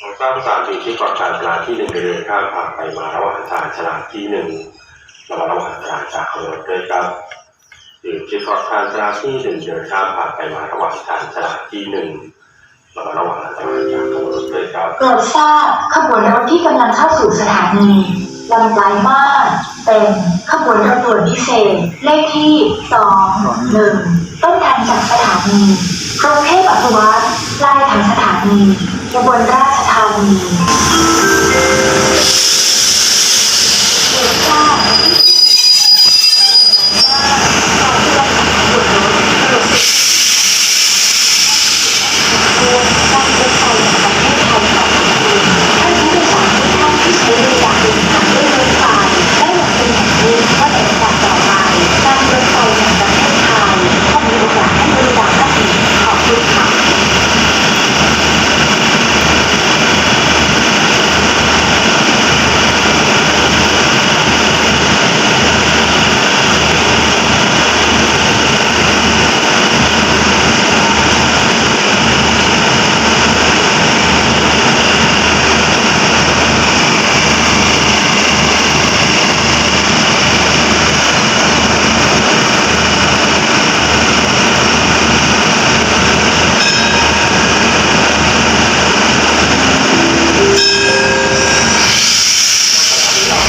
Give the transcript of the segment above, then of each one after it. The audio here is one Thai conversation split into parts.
เราทราบสารอยู่ที่เกาะชานชาลาที่หนึ่งเดินข้ามผ่านไปมาระหว่างชานชาลาที่หนึ่งระหว่างระหว่างชานจากขบวนด้วยครับอยู่ที่เกาะชานชาลาที่หนึ่งเดินข้ามผ่านไปมาระหว่างชานชาลาที่หนึ่งระหว่างระหว่างชานจากขบวนด้วยครับโปรดทราบขบวนรถที่กำลังเข้าสู่สถานีลำปลายมาศเป็นขบวนรถด่วนพิเศษ เลขที่สองหนึ่งต้นทางจากสถานีกรุงเทพอภิวัตรปลายทางสถานี กระบลราชธานีโปรทราบก่อนที่จะขับขบวนรถโปรดติดการรถไฟแห่งประเทศไทยขอขอบคุณท่านผู้โดยสารทุกท่านที่ใช้บริการเดินทางด้วยรถไฟได้หวังเป็นอย่างยิ่งว่าในโอกาสต่อไปการรถไฟแห่งประเทศไทยจะมีโอกาสให้บริการท่านอีกขอบคุณค่ะ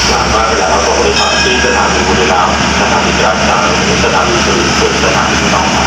หลังมาเว ลาเราส่งบริษัทที่